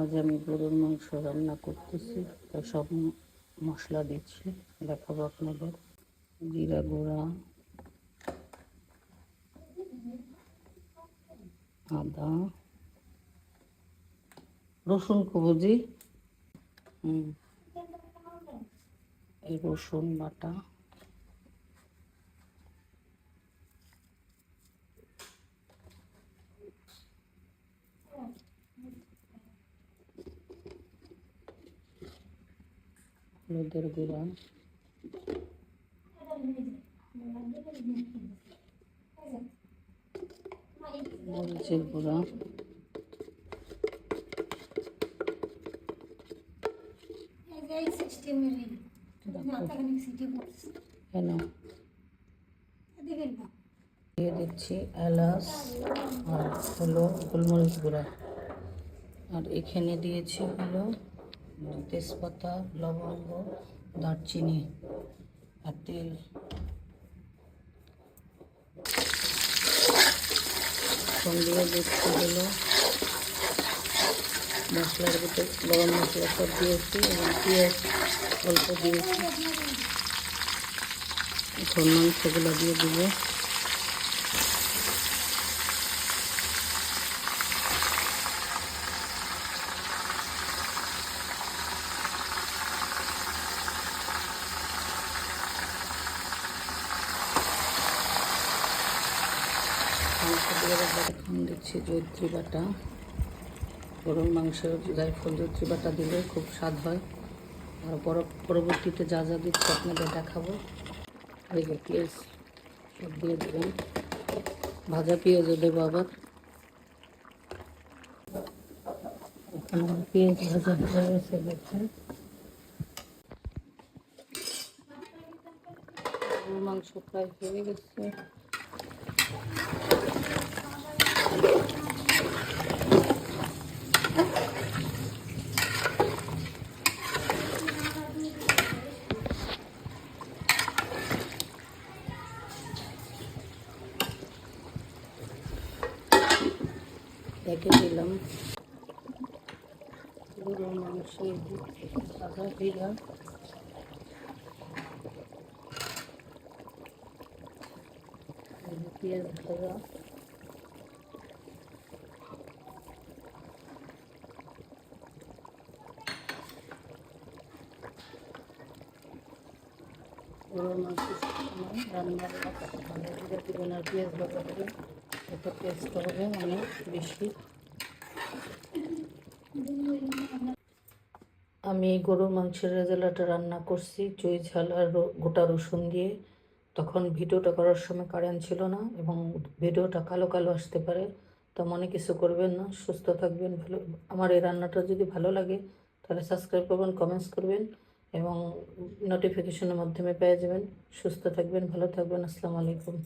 আজ আমি গরুর মাংস রান্না করতেছি। তাই সব মশলা দিচ্ছি, দেখাবো আপনাদের। জিরা গুঁড়া, আদা, রসুন কবজি, হুম, এই রসুন বাটা। হলুদের গুঁড়া। মরিচের গুঁড়া। দিয়ে দিচ্ছি এলাচ আর হলো গোলমরিচ গুঁড়া। আর এখানে দিয়েছি হলো তেজপাতা, লবঙ্গ, দারচিনি আর তেল। এখন দিয়ে দিচ্ছি হলো মশলার ভিতরে, গরম মশলা সব দিয়েছি এবং পেঁয়াজ অল্প দিয়েছি। এখন মাংসগুলো দিয়ে দিব। এখন দিচ্ছি জৈত্রী বাটা। গরুর মাংসের জায়ফল জৈত্রী বাটা দিলে খুব স্বাদ হয়। আর পর- পরবর্তীতে যা যা দিচ্ছি আপনাদের দেখাবো। এই যে পেঁয়াজ সব দিয়ে দেবেন। ভাজা পেঁয়াজও দেবো আবার। আমার পেঁয়াজ ভাজা হয়ে গেছে, দেখছেন? মাংস প্রায় হয়ে গেছে। রেখে দিলাম। গরুর মাংস সাদা ভিজা পেঁয়াজ ভাজা রান্নার পেঁয়াজ টেস্ট হবে অনেক বেশি আমি গরুর মাংসের রেজালাটা রান্না করছি, চুই ঝাল আর গোটা রসুন দিয়ে। তখন ভিডিওটা করার সময় কারেন্ট ছিল না এবং ভিডিওটা কালো কালো আসতে পারে, তো মনে কিছু করবেন না, সুস্থ থাকবেন, ভালো আমার এই রান্নাটা যদি ভালো লাগে, তাহলে সাবস্ক্রাইব করবেন কমেন্টস করবেন। এবং নোটিফিকেশনের মাধ্যমে পেয়ে যাবেন। সুস্থ থাকবেন ভালো থাকবেন। আসসালামু আলাইকুম।